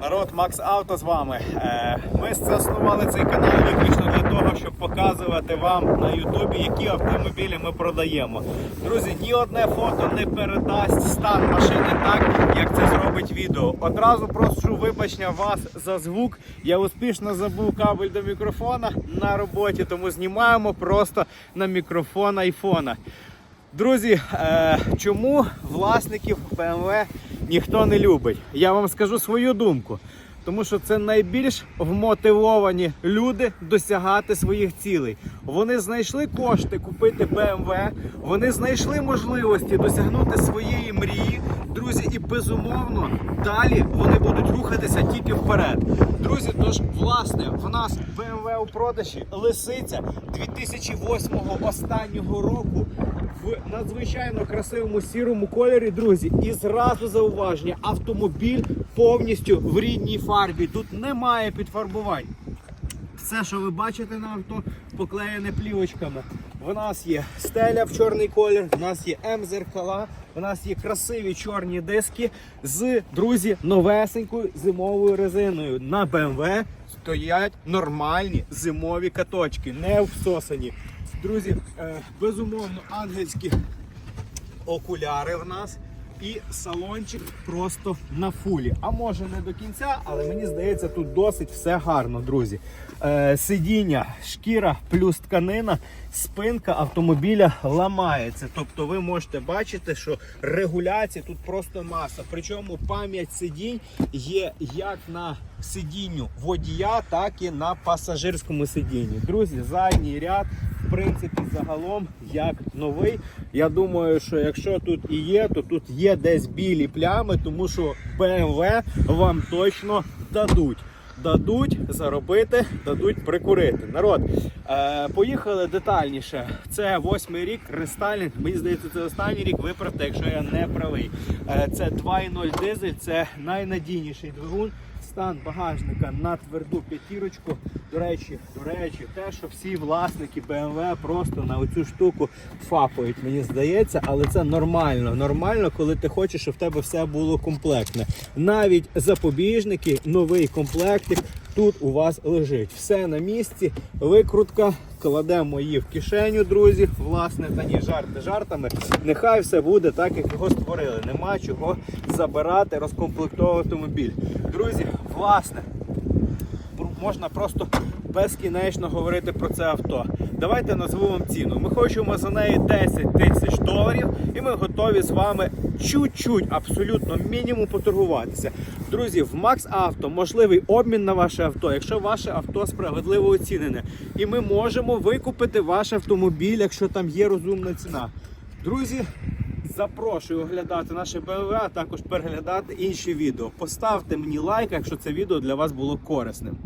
Народ Макс Авто з вами. Е, Ми заснували цей канал виключно для того, щоб показувати вам на Ютубі, які автомобілі ми продаємо. Друзі, ні одне фото не передасть стан машини так, як це зробить відео. Одразу прошу вибачення вас за звук. Я успішно забув кабель до мікрофона на роботі, тому знімаємо просто на мікрофон айфона. Друзі, е, чому власників BMW ніхто не любить? Я вам скажу свою думку. Тому що це найбільш вмотивовані люди досягати своїх цілей. Вони знайшли кошти купити BMW, вони знайшли можливості досягнути своєї мрії. Друзі, і безумовно далі вони будуть рухатися тільки вперед. Друзі, тож власне в нас BMW у продажі лисиця 2008 останнього року в надзвичайно красивому сірому кольорі, друзі. І зразу зауваження, автомобіль повністю в рідній фарбі. Тут немає підфарбувань. Все, що ви бачите на авто, поклеєне плівочками. В нас є стеля в чорний колір, в нас є М-зеркала, в нас є красиві чорні диски з, друзі, новесенькою зимовою резиною. На BMW стоять нормальні зимові каточки, не всосані. Друзі, е, безумовно, ангельські окуляри в нас. І салончик просто на фулі. А може не до кінця, але мені здається, тут досить все гарно, друзі. Е, сидіння, шкіра плюс тканина, спинка автомобіля ламається. Тобто ви можете бачити, що регуляції тут просто маса. Причому пам'ять сидінь є як на сидінню водія, так і на пасажирському сидінні. Друзі, задній ряд в принципі, загалом як новий. Я думаю, що якщо тут і є, то тут є десь білі плями, тому що BMW вам точно дадуть. Дадуть заробити, дадуть прикурити. Народ, е, поїхали детальніше. Це восьмий рік, рестайлінг. Мені здається, це останній рік. Виправте, якщо я не правий. Е, це 2.0 дизель, це найнадійніший двигун. Стан багажника на тверду п'ятірочку. До речі, до речі, те, що всі власники BMW просто на оцю штуку фапають, мені здається, але це нормально. Нормально, коли ти хочеш, щоб в тебе все було комплектне. Навіть запобіжники, новий комплектик тут у вас лежить. Все на місці, викрутка. Кладемо її в кишеню, друзі. Власне, та ні, жарти жартами. Нехай все буде так, як його створили. Нема чого забирати, розкомплектовувати автомобіль. Друзі, власне, можна просто безкінечно говорити про це авто. Давайте назву вам ціну. Ми хочемо за неї 10 тисяч доларів, і ми готові з вами чуть-чуть, абсолютно мінімум поторгуватися. Друзі, в Макс Авто можливий обмін на ваше авто, якщо ваше авто справедливо оцінене. І ми можемо викупити ваш автомобіль, якщо там є розумна ціна. Друзі, Запрошую оглядати наше БМВ, а також переглядати інші відео. Поставте мені лайк, якщо це відео для вас було корисним.